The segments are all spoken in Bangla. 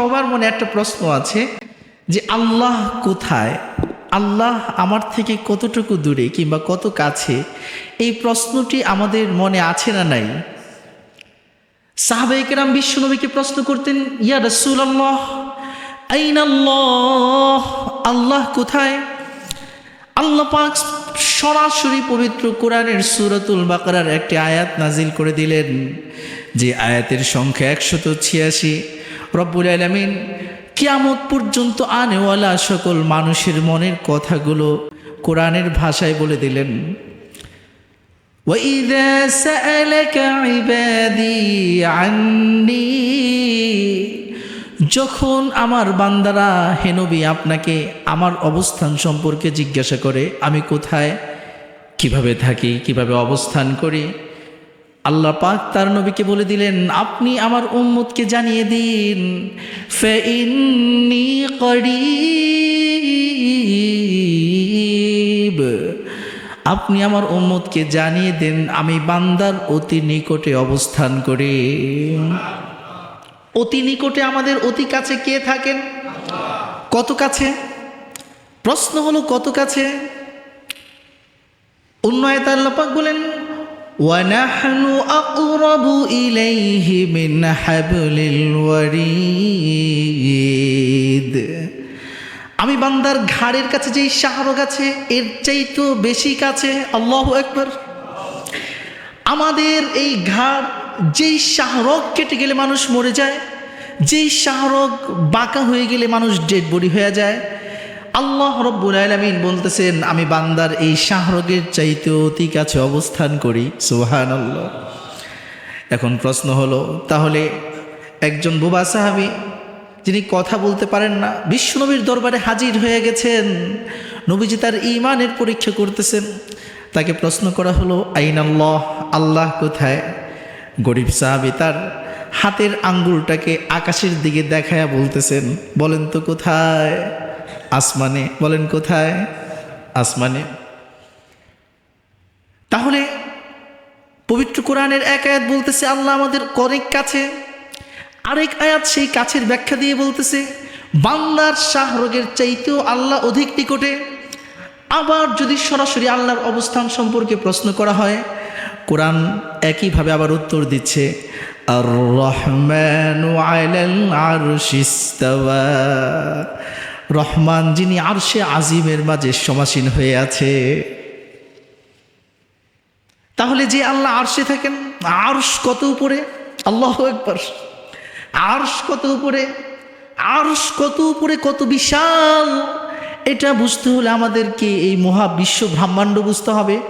সবার মনে একটা প্রশ্ন আছে যে আল্লাহ কোথায়? আল্লাহ আমার থেকে কতটুকু দূরে কিংবা কত কাছে? এই প্রশ্নটি আমাদের মনে আছে না নাই? সাহাবাইকেরাম বিশ্বনবীকে প্রশ্ন করতেন, ইয়া রসুল আল্লাহ আইন আল্লাহ? আল্লাহ কোথায়? আল্লাহ পাক সরাসরি পবিত্র কোরআনের সুরতুল বাকারার একটি আয়াত নাজিল করে দিলেন, যে আয়াতের সংখ্যা একশত ছিয়াশি। রব্বুল আলমিন কিয়ামত পর্যন্ত আনেওয়ালা সকল মানুষের মনের কথাগুলো কোরআনের ভাষায় বলে দিলেন وإذا سألك عبادي عني যখন আমার বান্দারা হেনবি আপনাকে আমার অবস্থান সম্পর্কে জিজ্ঞাসা করে আমি কোথায় কিভাবে থাকি কিভাবে অবস্থান করি আল্লাহ পাক তার নবীকে বলে দিলেন, আপনি আমার উম্মতকে জানিয়ে দিন আপনি আমার উম্মতকে জানিয়ে দেন, আমি বান্দার অতি নিকটে অবস্থান করি। অতি নিকটে আমাদের অতি কাছে কে থাকেন? কত কাছে? প্রশ্ন হলো, কত কাছে? উন্নয়ত আল্লাপাক বলেন وَنَحْنُ أَقْرَبُ إِلَيْهِ مِنْ حَبْلِ الْوَرِيدِ আমি বান্দার ঘাড়ের কাছে যেই শাহরগ আছে এর চাইতো বেশি কাছে আল্লাহ একবার আমাদের এই ঘাড় যেই শাহরগ কেটে গেলে মানুষ মরে যায় যেই শাহরগ বাঁকা হয়ে গেলে মানুষ ডেড বডি হয়ে যায় আল্লাহ রব্বুল আলমিন বলতেছেন, আমি বান্দার এই শাহরগের চাইতে অতি কাছে অবস্থান করি। সুহান আল্লাহ এখন প্রশ্ন হলো, তাহলে একজন বোবা সাহাবি, যিনি কথা বলতে পারেন না বিশ্বনবীর দরবারে হাজির হয়ে গেছেন, নবীজি তার ইমানের পরীক্ষা করতেছেন। তাকে প্রশ্ন করা হলো আইন আল্লাহ আল্লাহ কোথায়? গরিব সাহাবি তার হাতের আঙ্গুলটাকে আকাশের দিকে দেখায়া বলতেছেন, বলেন তো কোথায়? আসমানে, বলেন কোথায়? আসমানে। তাহলে পবিত্র কোরআনের এক আয়াত বলতেছে, আল্লাহ আমাদের অনেক কাছে, আরেক আয়াত সেই কাছের ব্যাখ্যা দিয়ে বলতেছে বাংলার শাহরগের চাইতেও আল্লাহ অধিক নিকটে। আবার যদি সরাসরি আল্লাহর অবস্থান সম্পর্কে প্রশ্ন করা হয়, কোরআন একইভাবে আবার উত্তর দিচ্ছে আর রহমান রহমান যিনি আরশে আজিমের মাঝে সমাসীন হয়ে আছে। তাহলে যে আল্লাহ আরশে থাকেন, আরশ কত উপরে? আল্লাহ একবার আরশ কত উপরে? আরশ কত উপরে কত বিশাল? এটা বুঝতে হলে আমাদেরকে এই মহাবিশ্ব ব্রহ্মাণ্ড বুঝতে হবে।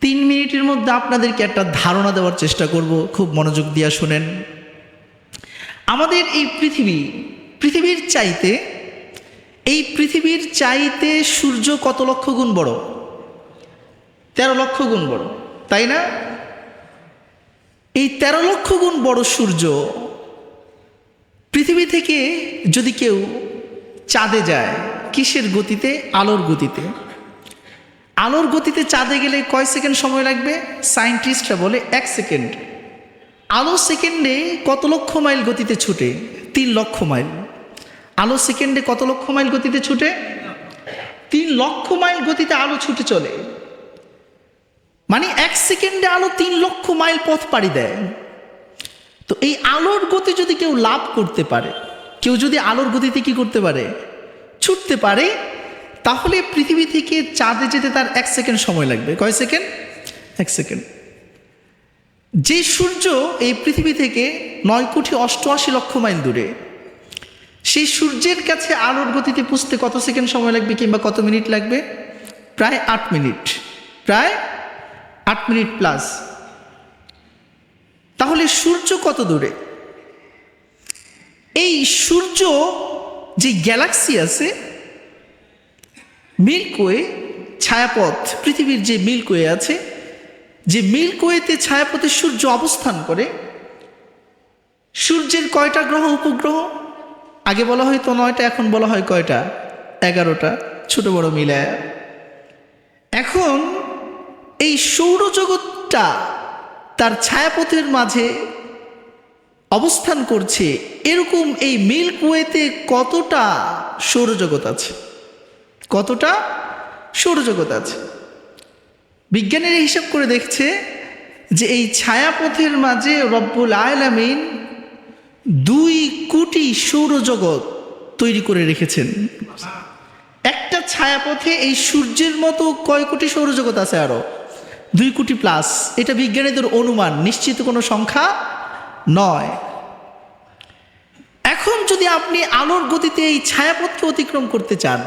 তিন মিনিটের মধ্যে আপনাদেরকে একটা ধারণা দেওয়ার চেষ্টা করব। খুব মনোযোগ দিয়া শোনেন। আমাদের এই পৃথিবী পৃথিবীর চাইতে, এই পৃথিবীর চাইতে সূর্য কত লক্ষ গুণ বড়? তেরো লক্ষ গুণ বড়, তাই না? এই তেরো লক্ষ গুণ বড় সূর্য পৃথিবী থেকে যদি কেউ চাঁদে যায়, কিসের গতিতে? আলোর গতিতে। আলোর গতিতে চাঁদে গেলে কয় সেকেন্ড সময় লাগবে? সায়েন্টিস্টরা বলে এক সেকেন্ড। আলো সেকেন্ডে কত লক্ষ মাইল গতিতে ছুটে? তিন লক্ষ মাইল। আলো সেকেন্ডে কত লক্ষ মাইল গতিতে ছুটে? তিন লক্ষ মাইল গতিতে আলো ছুটে চলে। মানে এক সেকেন্ডে আলো তিন লক্ষ মাইল পথ পাড়ি দেয়। তো এই আলোর গতি যদি কেউ লাভ করতে পারে, কেউ যদি আলোর গতিতে কি করতে পারে? ছুটতে পারে। তাহলে পৃথিবী থেকে চাঁদে যেতে তার এক সেকেন্ড সময় লাগবে। কয় সেকেন্ড? এক সেকেন্ড। যে সূর্য এই পৃথিবী থেকে নয় কোটি অষ্টআশি লক্ষ মাইল দূরে সেই সূর্যের কাছে আলোর গতিতে পুষতে কত সেকেন্ড সময় লাগবে কিংবা কত মিনিট লাগবে? প্রায় আট মিনিট। প্রায় আট মিনিট প্লাস তাহলে সূর্য কত দূরে? এই সূর্য যে গ্যালাক্সি আছে মিল্কওয়ে ছায়াপথ, পৃথিবীর যে মিল্কওয়ে আছে, যে মিল্কওয়েতে ছায়াপথে সূর্য অবস্থান করে, সূর্যের কয়টা গ্রহ, উপগ্রহ? আগে বলা হয়তো নয়টা, এখন বলা হয় কয়টা? এগারোটা। ছোট বড় মিলায় এখন এই সৌরজগৎটা তার ছায়াপথের মাঝে অবস্থান করছে। এরকম এই মিল্ক ওয়েতে কতটা সৌরজগৎ আছে? কতটা সৌরজগৎ আছে? বিজ্ঞানীরা হিসাব করে দেখছে যে এই ছায়াপথের মাঝে রব্বুল আলামিন দুই কোটি সৌরজগৎ তৈরি করে রেখেছেন। একটা ছায়াপথে এই সূর্যের মতো কয় কোটি সৌরজগৎ আছে আরও? দুই কোটি প্লাস এটা বিজ্ঞানীদের অনুমান, নিশ্চিত কোনো সংখ্যা নয়। এখন যদি আপনি আলোর গতিতে এই ছায়াপথকে অতিক্রম করতে চান,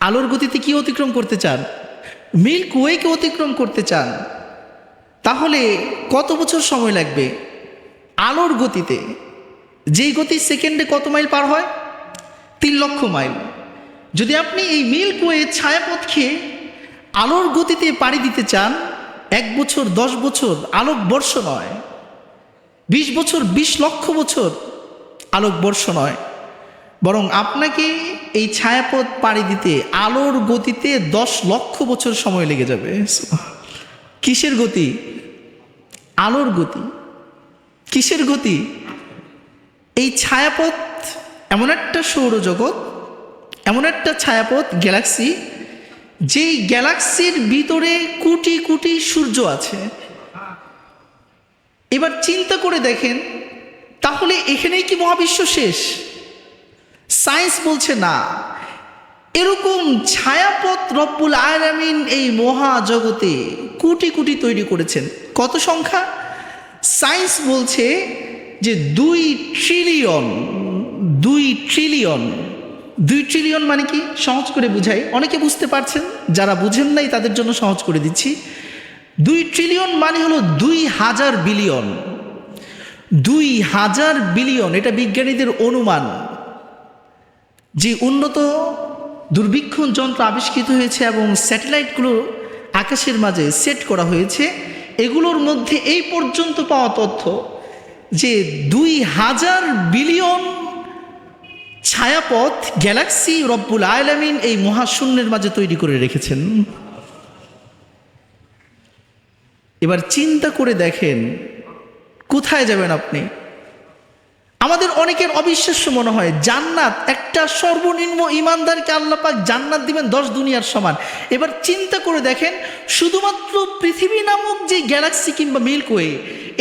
আলোর গতিতে কি অতিক্রম করতে চান? মিল্ক ওয়েকে অতিক্রম করতে চান, তাহলে কত বছর সময় লাগবে? আলোর গতিতে, যেই গতি সেকেন্ডে কত মাইল পার হয়? তিন লক্ষ মাইল। যদি আপনি এই মিল্ক ওয়ে খেয়ে আলোর গতিতে পাড়ি দিতে চান, এক বছর, দশ বছর আলোক বর্ষ নয়, বিশ বছর, বিশ লক্ষ বছর আলোক বর্ষ নয়, বরং আপনাকে এই ছায়াপথ পাড়ি দিতে আলোর গতিতে দশ লক্ষ বছর সময় লেগে যাবে। কিসের গতি? আলোর গতি। কিসের গতি? এই ছায়াপথ এমন একটা সৌরজগৎ, এমন একটা ছায়াপথ গ্যালাক্সি যেই গ্যালাক্সির ভিতরে কোটি কোটি সূর্য আছে। এবার চিন্তা করে দেখেন, তাহলে এখানেই কি মহাবিশ্ব শেষ? সায়েন্স বলছে না। এরকম ছায়াপথ রব্বুল আলামিন এই মহাজগতে কোটি কোটি তৈরি করেছেন। কত সংখ্যা? সায়েন্স বলছে যে দুই ট্রিলিয়ন দুই ট্রিলিয়ন দুই ট্রিলিয়ন মানে কি? সহজ করে বুঝাই। অনেকে বুঝতে পারছেন, যারা বুঝেন নাই, তাদের জন্য সহজ করে দিচ্ছি। দুই ট্রিলিয়ন মানে হলো দুই হাজার বিলিয়ন দুই হাজার বিলিয়ন এটা বিজ্ঞানীদের অনুমান। যে উন্নত দুর্বীক্ষণ যন্ত্র আবিষ্কৃত হয়েছে এবং স্যাটেলাইটগুলো আকাশের মাঝে সেট করা হয়েছে। এগুলোর মধ্যে এই পর্যন্ত পাওয়া তথ্য যে দুই হাজার বিলিয়ন ছায়াপথ গ্যালাক্সি রব্বুল আয়লামিন এই মহাশূন্যের মাঝে তৈরি করে রেখেছেন। এবার চিন্তা করে দেখেন, কোথায় যাবেন আপনি? আমাদের অনেকের অবিশ্বাস্য মনে হয়, জান্নাত একটা সর্বনিম্ন ইমানদারকে আল্লাপাক জান্নাত দিবেন দশ দুনিয়ার সমান। এবার চিন্তা করে দেখেন, শুধুমাত্র পৃথিবী নামক যে গ্যালাক্সি কিংবা মিল্কওয়ে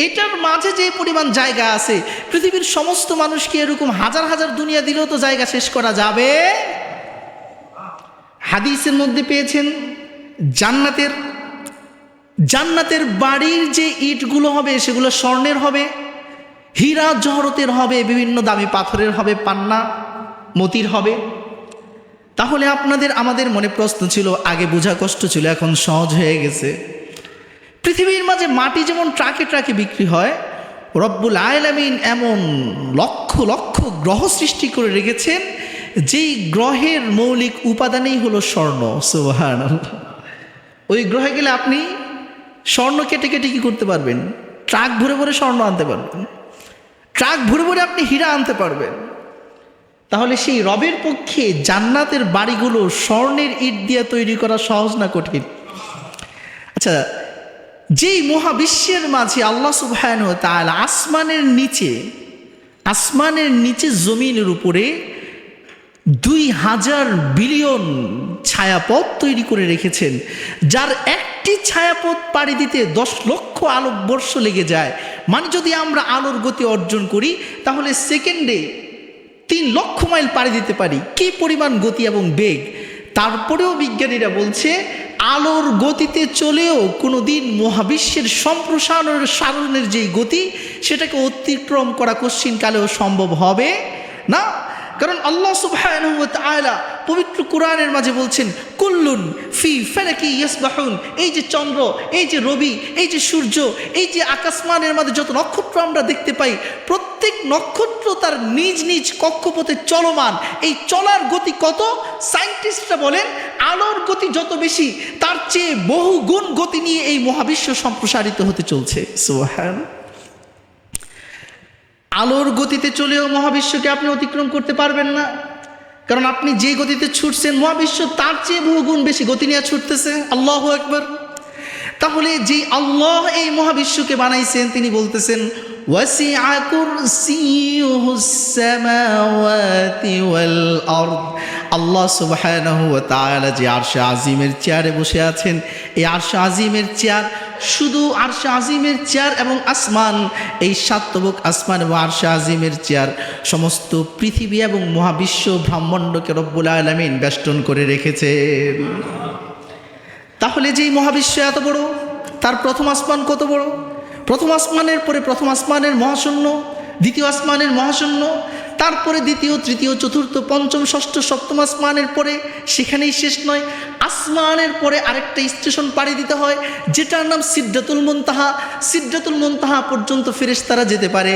এটার মাঝে যে পরিমাণ জায়গা আছে, পৃথিবীর সমস্ত মানুষকে এরকম হাজার হাজার দুনিয়া দিলেও তো জায়গা শেষ করা যাবে? হাদিসের মধ্যে পেয়েছেন, জান্নাতের জান্নাতের বাড়ির যে ইটগুলো হবে, সেগুলো স্বর্ণের হবে। হীরা জহরতের হবে, বিভিন্ন দামি পাথরের হবে, পান্না মতির হবে। তাহলে আপনাদের, আমাদের মনে প্রশ্ন ছিল, আগে বোঝা কষ্ট ছিল, এখন সহজ হয়ে গেছে। পৃথিবীর মাঝে মাটি যেমন ট্রাকে ট্রাকে বিক্রি হয়, রব্বুল আয়লামিন এমন লক্ষ লক্ষ গ্রহ সৃষ্টি করে রেখেছেন, যেই গ্রহের মৌলিক উপাদানেই হলো স্বর্ণ। সুবাহান ওই গ্রহে গেলে আপনি স্বর্ণ কেটে কেটে কি করতে পারবেন? ট্রাক ভরে ভরে স্বর্ণ আনতে পারবেন। ট্রাক ভরে ভরে আপনি হীরা আনতে পারবেন। তাহলে সেই রবের পক্ষে জান্নাতের বাড়িগুলো স্বর্ণের ইট দিয়ে তৈরি করা সহজ না কঠিন? আচ্ছা যেই মহাবিশ্বের মাঝে আল্লাহ সুবহান তাহলে আসমানের নিচে আসমানের নিচে জমিনের উপরে দুই হাজার বিলিয়ন ছায়াপথ তৈরি করে রেখেছেন, যার একটি ছায়াপথ পাড়ি দিতে দশ লক্ষ আলোকবর্ষ লেগে যায়। মানে যদি আমরা আলোর গতি অর্জন করি, তাহলে সেকেন্ডে তিন লক্ষ মাইল পাড়ি দিতে পারি। কি পরিমাণ গতি এবং বেগ? তারপরেও বিজ্ঞানীরা বলছে, আলোর গতিতে চলেও কোনো দিন মহাবিশ্বের সম্প্রসারণের সারণের যেই গতি, সেটাকে অতিক্রম করা কশ্চিনকালেও সম্ভব হবে না। কারণ আল্লাহ তাআলা পবিত্র কোরআনের মাঝে বলছেন, কুল্লুন ফি ফালাকি ইয়াসবাহুন এই যে চন্দ্র, এই যে রবি, এই যে সূর্য, এই যে আকাশমানের মাঝে যত নক্ষত্র আমরা দেখতে পাই, প্রত্যেক নক্ষত্র তার নিজ নিজ কক্ষপথে চলমান। এই চলার গতি কত? সায়েন্টিস্টরা বলেন, আলোর গতি যত বেশি, তার চেয়ে বহু গুণ গতি নিয়ে এই মহাবিশ্ব সম্প্রসারিত হতে চলছে। সুবহান আলোর গতিতে চলেও মহাবিশ্বকে আপনি অতিক্রম করতে পারবেন না। কারণ আপনি যে গতিতে ছুটছেন, মহাবিশ্ব তার চেয়ে বহুগুণ বেশি গতি নিয়ে ছুটতেছে। আল্লাহ একবার তাহলে যে আল্লাহ এই মহাবিশ্বকে বানাইছেন, তিনি বলতেছেন আল্লাহ তাআলা যে আরশা আজিমের চেয়ারে বসে আছেন, এই আরশা আজিমের চেয়ার শুধু আরশে আজিমের চেয়ার এবং আসমান। এই সাতবক আসমান এবং আরশে আজিমের চেয়ার সমস্ত পৃথিবী এবং মহাবিশ্ব ব্রহ্মাণ্ডকে রব্বুল আলামিন বেষ্টন করে রেখেছেন তাহলে যেই মহাবিশ্ব এত বড়? তার প্রথম আসমান কত বড়? প্রথম আসমানের পরে প্রথম আসমানের মহাশূন্য, দ্বিতীয় আসমানের মহাশূন্য তারপরে দ্বিতীয়, তৃতীয়, চতুর্থ, পঞ্চম, ষষ্ঠ, সপ্তম আসমানের পরে সেখানেই শেষ নয়। আসমানের পরে আরেকটা স্টেশন পাড়ি দিতে হয়, যেটার নাম সিদ্ধাতুল মুনতাহা। সিদ্ধাতুল মুনতাহা পর্যন্ত ফেরেশতারা যেতে পারে।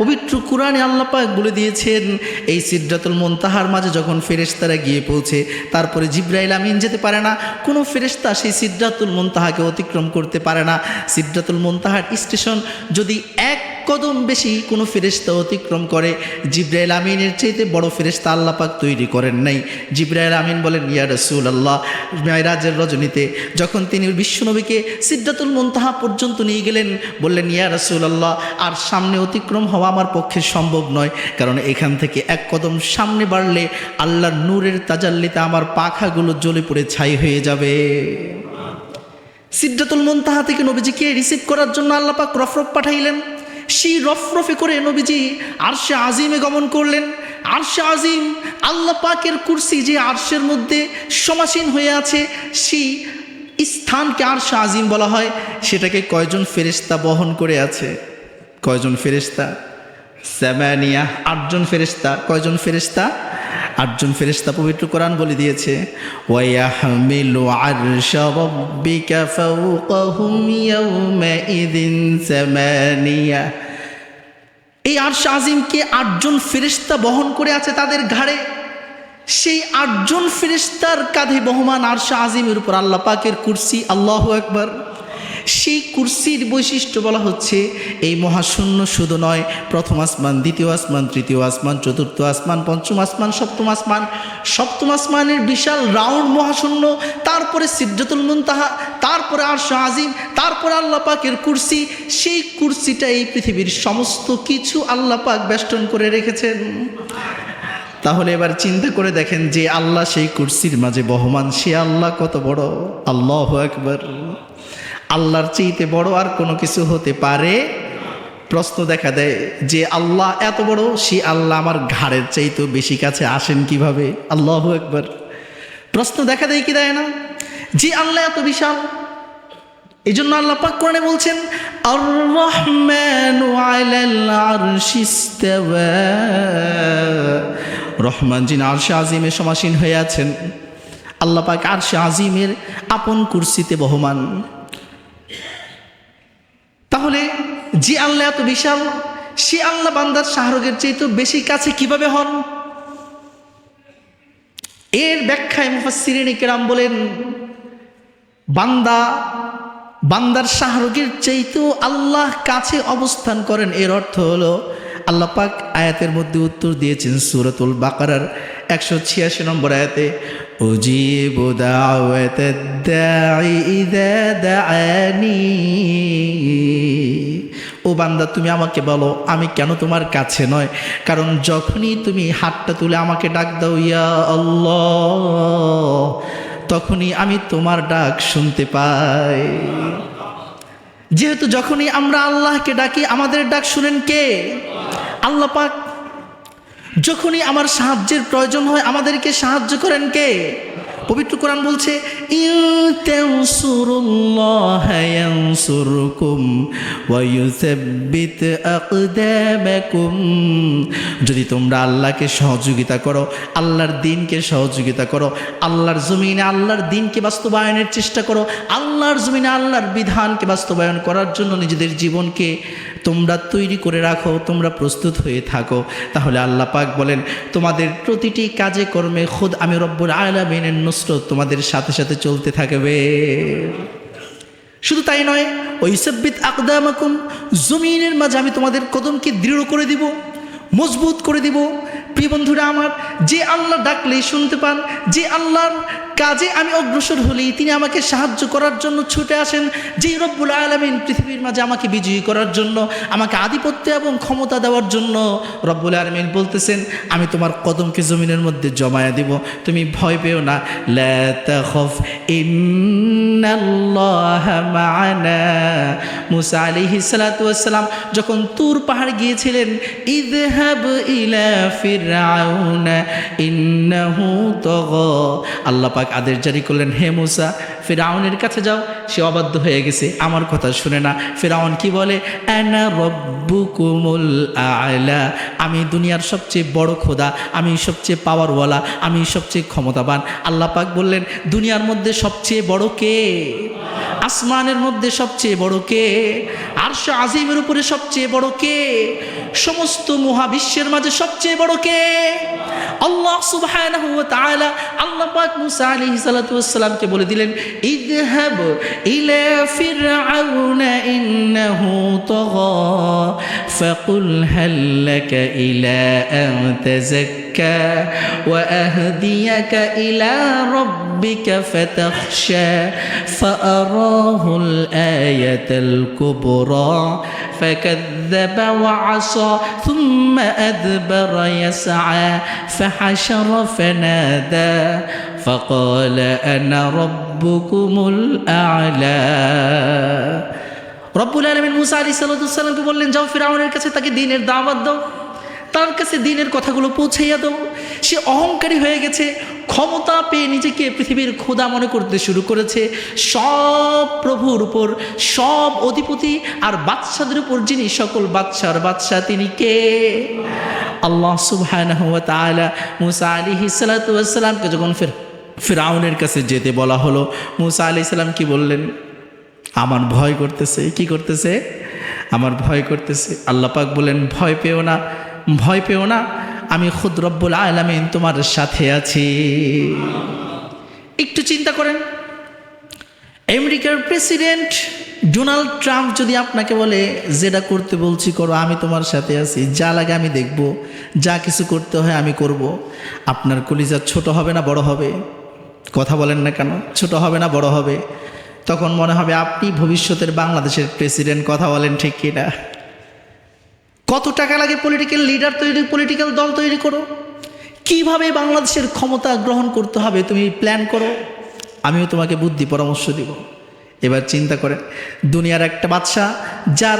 পবিত্র কোরআনে আল্লাহ পাক বলে দিয়েছেন, এই সিদ্ধাতুল মুনতাহার মাঝে যখন ফেরেশতারা গিয়ে পৌঁছে, তারপরে জিব্রাইল আমিন যেতে পারে না। কোনো ফেরেশতা সেই সিদ্ধাতুল মুনতাহাকে অতিক্রম করতে পারে না। সিদ্ধাতুল মুনতাহার স্টেশন যদি এক কদম বেশি কোনো ফেরেশতা অতিক্রম করে। জিব্রাইল আমিনের চাইতে বড় ফেরেশতা আল্লাহ পাক তৈরি করেন নাই। জিব্রাইল আমিন বলেন, ইয়া রসুল আল্লাহ মেয়রাজের রজনীতে যখন তিনি বিশ্বনবীকে সিদ্ধাতুল মুনতাহা পর্যন্ত নিয়ে গেলেন, বললেন, ইয়া রসুল আল্লাহ আর সামনে অতিক্রম হওয়া আমার পক্ষে সম্ভব নয়। কারণ এখান থেকে এক কদম সামনে বাড়লে আল্লাহর নূরের তাজাল্লিতে আমার পাখাগুলো জ্বলে পড়ে ছাই হয়ে যাবে। সিদ্ধাতুল মুনতাহা থেকে নবীজিকে রিসিভ করার জন্য আল্লাপাক রফরফ পাঠাইলেন। সেই রফরফে করে নবীজি আরশে আজিমে গমন করলেন। আরশে আজিম আল্লাহ পাকের কুরসি যে আরশের মধ্যে সমাসীন হয়ে আছে, সেই স্থানকে আরশে আজিম বলা হয়। সেটাকে কয়জন ফেরেশতা বহন করে আছে? কয়জন ফেরেশতা? স্যামানিয়া আটজন ফেরেশতা। কয়জন ফেরেশতা? আটজন ফেরেশতা পবিত্র কোরআন বলে দিয়েছে এই আরশ আজিমকে আটজন ফেরেশতা বহন করে আছে তাদের ঘাড়ে। সেই আটজন ফেরেশতার কাঁধে বহমান আরশ আজিমের উপর আল্লাহ পাকের কুরসি, আল্লাহ একবার সেই কুরসির বৈশিষ্ট্য বলা হচ্ছে, এই মহাশূন্য শুধু নয়, প্রথম আসমান, দ্বিতীয় আসমান, তৃতীয় আসমান, চতুর্থ আসমান, পঞ্চম আসমান, সপ্তম আসমান। সপ্তম আসমানের বিশাল রাউন্ড মহাশূন্য, তারপরে সিদ্ধাতুল মুনতাহা, তারপরে আরশ আজিম, তারপরে আল্লাহ পাকের কুরসি। সেই কুরসিটা এই পৃথিবীর সমস্ত কিছু আল্লাহ পাক বেষ্টন করে রেখেছেন। তাহলে এবার চিন্তা করে দেখেন যে আল্লাহ সেই কুরসির মাঝে বহমান, সে আল্লাহ কত বড়? আল্লাহ একবার আল্লাহর চেয়েতে বড় আর কোনো কিছু হতে পারে প্রশ্ন দেখা দেয়, যে আল্লাহ এত বড়, সে আল্লাহ আমার ঘাড়ের চাইতেও বেশি কাছে আসেন কীভাবে? আল্লাহ একবার প্রশ্ন দেখা দেয় কি দেয় না? যে আল্লাহ এত বিশাল এই জন্য আল্লাহ পাক কোরআনে বলছেন রহমানু রহমান যিনি আরশে আজিমে সমাসীন হয়ে আছেন, আল্লাহ পাক আরশে আজিমের আপন কুরসিতে বহমান। তাহলে যে আল্লাহ এত বিশাল, সে আল্লাহ বান্দার শাহরুখের চেয়ে তো বেশি কাছে কীভাবে হন? এর ব্যাখ্যায় মুফাসসিরিনে কেরাম বলেন, বান্দা, বান্দার শাহরুখের চাইতেও আল্লাহ কাছে অবস্থান করেন। এর অর্থ হলো, আল্লাহ পাক আয়াতের মধ্যে উত্তর দিয়েছেন সুরতুল বাকারার একশো ছিয়াশি নম্বর আয়াতে উজিব ও বান্দা, তুমি আমাকে বলো, আমি কেন তোমার কাছে নয়? কারণ যখনই তুমি হাতটা তুলে আমাকে ডাক দাও, ইয়া আল্লাহ, তখনই আমি তোমার ডাক শুনতে পাই। যেহেতু যখনই আমরা আল্লাহকে ডাকি, আমাদের ডাক শুনেন কে? আল্লাহ পাক যখনই আমার সাহায্যের প্রয়োজন হয়, আমাদেরকে সাহায্য করেন কে? পবিত্র কোরআন বলছে যদি তোমরা আল্লাহকে সহযোগিতা করো, আল্লাহর দিনকে সহযোগিতা করো, আল্লাহর জমিনে আল্লাহর দিনকে বাস্তবায়নের চেষ্টা করো, আল্লাহর জমিনে আল্লাহর বিধানকে বাস্তবায়ন করার জন্য নিজেদের জীবনকে তোমরা তৈরি করে রাখো, তোমরা প্রস্তুত হয়ে থাকো। তাহলে আল্লাহ পাক বলেন, তোমাদের প্রতিটি কাজে কর্মে খোদ আমি রব্বর আয়লা আলামিনের নষ্ট তোমাদের সাথে সাথে চলতে থাকবে। শুধু তাই নয় ওই সব্বিত আকদামাকুম, জমিনের মাঝে আমি তোমাদের কদমকে দৃঢ় করে দিব, মজবুত করে দিব প্রিয় বন্ধুরা আমার, যে আল্লাহ ডাকলেই শুনতে পান, যে আল্লাহর কাজে আমি অগ্রসর হলেই তিনি আমাকে সাহায্য করার জন্য ছুটে আসেন যে রব্বুল আলমিন পৃথিবীর মাঝে আমাকে বিজয়ী করার জন্য, আমাকে আধিপত্য এবং ক্ষমতা দেওয়ার জন্য রব্বুল আলমিন বলতেছেন, আমি তোমার কদমকে জমিনের মধ্যে জমায়া দিব, তুমি ভয় পেও না, লা তাখফ, ইন্নাল্লাহা মা'ানা। মুসা যখন তুর পাহাড় গিয়েছিলেন, ইযহাব ইলা ফিরআউনা ইন্নাহু তাগা। আল্লাহ পাক আদেশ জারি করলেন হে মুসা ফিরাউনের কাছে যাও, সে অবাধ্য হয়ে গেছে, আমার কথা শুনে না। ফিরাউন কি বলে? আলা আমি দুনিয়ার সবচেয়ে বড় খোদা, আমি সবচেয়ে পাওয়ারওয়ালা আমি সবচেয়ে ক্ষমতাবান। আল্লাহ পাক বললেন, দুনিয়ার মধ্যে সবচেয়ে বড় কে? আসমানের মধ্যে সবচেয়ে বড় কে? আরশ আজিমের উপরে সবচেয়ে বড় কে? সমস্ত মহাবিশ্বের মাঝে সবচেয়ে বড় কে? আল্লাহ তাআলা আল্লাহ পাক মুসা আলাইহিস সালাতু ওয়াস সালামকে বলে দিলেন ইযহাব ইলা ফিরআউনা ইন্নাহু তাগা ফাকুল হাল লাকা ইলা আন তাযাক্কা ওয়া আহদিয়াকা ইলা রাব্বিকা ফাতাখশা فأراه الآية الكبرى فكذب وعصى ثم أدبر يسعى فحشر فنادى فقال أنا ربكم الأعلى রব্বুল আলমিন মুসা আলী সাল্লামকে বললেন যাও ফিরাউনের কাছে তাকে দিনের দাওয়াত দাও তার কাছে দিনের কথাগুলো পৌঁছাইয়া দাও। সে অহংকারী হয়ে গেছে, ক্ষমতা পেয়ে নিজেকে পৃথিবীর খোদা মনে করতে শুরু করেছে। সব প্রভুর উপর, সব অধিপতি আর বাচ্চাদের উপর যিনি সকল বাচ্চার বাচ্চা তিনি কে? আল্লাহ সুবহানাহু ওয়া মুসা যখন ফের, ফিরাউনের কাছে যেতে বলা হলো, মুসা আলাইহিস সালাম কি বললেন? আমার ভয় করতেছে, কি করতেছে? আমার ভয় করতেছে। আল্লাহ পাক বলেন ভয় পেও না। ভয় পেও না, আমি খুদ রব্বুল আলামিন তোমার সাথে আছি। একটু চিন্তা করেন, আমেরিকার প্রেসিডেন্ট ডোনাল্ড ট্রাম্প যদি আপনাকে বলে, যেটা করতে বলছি করো, আমি তোমার সাথে আছি, যা লাগে আমি দেখব, যা কিছু করতে হয় আমি করব। আপনার কলিজা ছোট হবে না, বড় হবে? কথা বলেন না কেন? ছোট হবে না, বড় হবে? তখন মনে হবে আপনি ভবিষ্যতের বাংলাদেশের প্রেসিডেন্ট, কথা বলেন ঠিক কিনা? কত টাকা লাগে পলিটিক্যাল লিডার তৈরি পলিটিক্যাল দল তৈরি করো? কীভাবে বাংলাদেশের ক্ষমতা গ্রহণ করতে হবে তুমি প্ল্যান করো? আমিও তোমাকে বুদ্ধি পরামর্শ দিব। এবার চিন্তা করেন, দুনিয়ার একটা বাদশাহ যার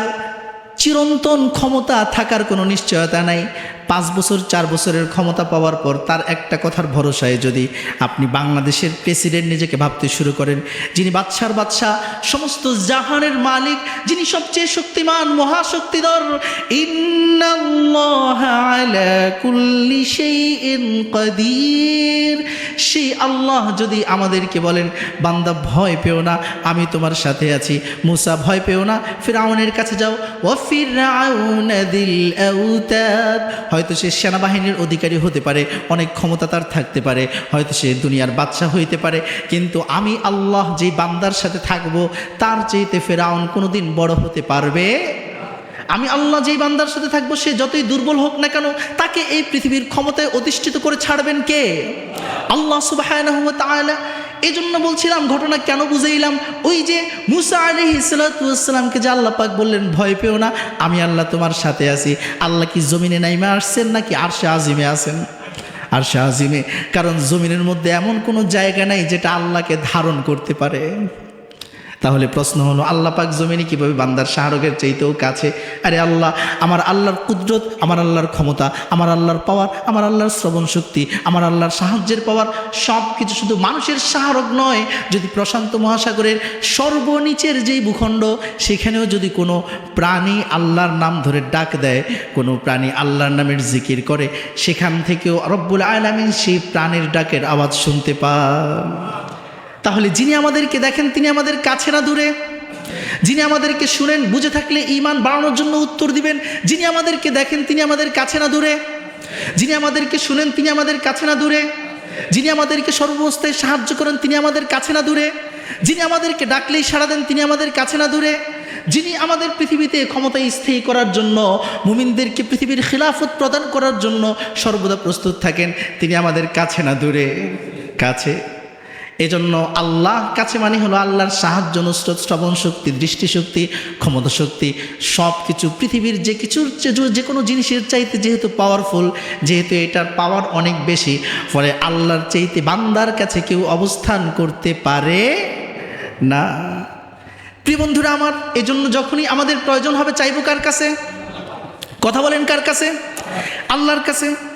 চিরন্তন ক্ষমতা থাকার কোনো নিশ্চয়তা নাই পাঁচ বছর, চার বছরের ক্ষমতা পাওয়ার পর তার একটা কথার ভরসায় যদি আপনি বাংলাদেশের প্রেসিডেন্ট নিজেকে ভাবতে শুরু করেন, যিনি বাদশার বাদশাহ, সমস্ত জাহানের মালিক, যিনি সবচেয়ে শক্তিমান, মহাশক্তিধর সেই আল্লাহ যদি আমাদেরকে বলেন, বান্দা ভয় পেও না, আমি তোমার সাথে আছি। মুসা, ভয় পেও না, ফিরাউনের কাছে যাও। ও ফিরাউন দিল হয়তো সে সেনাবাহিনীর অধিকারী হতে পারে, অনেক ক্ষমতা তার থাকতে পারে, হয়তো সে দুনিয়ার বাদশাহ হইতে পারে, কিন্তু আমি আল্লাহ যেই বান্দার সাথে থাকব, তার চেয়েতে ফেরাউন কোনোদিন বড় হতে পারবে? আমি আল্লাহ যেই বান্দার সাথে থাকব, সে যতই দুর্বল হোক না কেন, তাকে এই পৃথিবীর ক্ষমতায় অধিষ্ঠিত করে ছাড়বেন কে? আল্লাহ সুবাহ এই জন্য বলছিলাম, ঘটনা কেন বুঝাইলাম? ওই যে মুসা আলি ইসলাতামকে যে আল্লাহ পাক বললেন, ভয় পেও না, আমি আল্লাহ তোমার সাথে আছি। আল্লাহ কি জমিনে নাইমে আসছেন নাকি আরশে আজিমে আছেন? আরশে আজিমে। কারণ জমিনের মধ্যে এমন কোনো জায়গা নাই যেটা আল্লাহকে ধারণ করতে পারে। তাহলে প্রশ্ন হলো, আল্লাহ পাক জমিনে কীভাবে বান্দার শাহরুখের চাইতেও কাছে? আরে আল্লাহ, আমার আল্লাহর কুদরত, আমার আল্লাহর ক্ষমতা, আমার আল্লাহর পাওয়ার আমার আল্লাহর শ্রবণ শক্তি, আমার আল্লাহর সাহায্যের পাওয়ার সব কিছু শুধু মানুষের শাহরক নয়। যদি প্রশান্ত মহাসাগরের সর্বনিচের যেই ভূখণ্ড, সেখানেও যদি কোনো প্রাণী আল্লাহর নাম ধরে ডাক দেয়, কোনো প্রাণী আল্লাহর নামের জিকির করে, সেখান থেকেও রব্বুল আলমিন সেই প্রাণীর ডাকের আওয়াজ শুনতে পান। তাহলে যিনি আমাদেরকে দেখেন, তিনি আমাদের কাছে না দূরে। যিনি আমাদেরকে শুনেন, বুঝে থাকলে ইমান বাড়ানোর জন্য উত্তর দিবেন। যিনি আমাদেরকে দেখেন, তিনি আমাদের কাছে না দূরে। যিনি আমাদেরকে শুনেন, তিনি আমাদের কাছে না দূরে। যিনি আমাদেরকে সর্বস্থায় সাহায্য করেন, তিনি আমাদের কাছে না দূরে। যিনি আমাদেরকে ডাকলেই সাড়া দেন, তিনি আমাদের কাছে না দূরে। যিনি আমাদের পৃথিবীতে ক্ষমতায় স্থায়ী করার জন্য, মুমিনদেরকে পৃথিবীর খিলাফত প্রদান করার জন্য সর্বদা প্রস্তুত থাকেন, তিনি আমাদের কাছে না দূরে। কাছে এজন্য আল্লাহ কাছে মানে হলো আল্লাহর সাহায্য, নুসরত, শ্রবণ শক্তি দৃষ্টিশক্তি ক্ষমতা শক্তি সব কিছু পৃথিবীর যে কিছুর যে- কোনো জিনিসের চাইতে যেহেতু পাওয়ারফুল যেহেতু এটার পাওয়ার অনেক বেশি, ফলে আল্লাহর চাইতে বান্দার কাছে কেউ অবস্থান করতে পারে না। প্রিয় বন্ধুরা আমার, এজন্য যখনই আমাদের প্রয়োজন হবে, চাইব কার কাছে? কথা বলেন কার কাছে? আল্লাহর কাছে।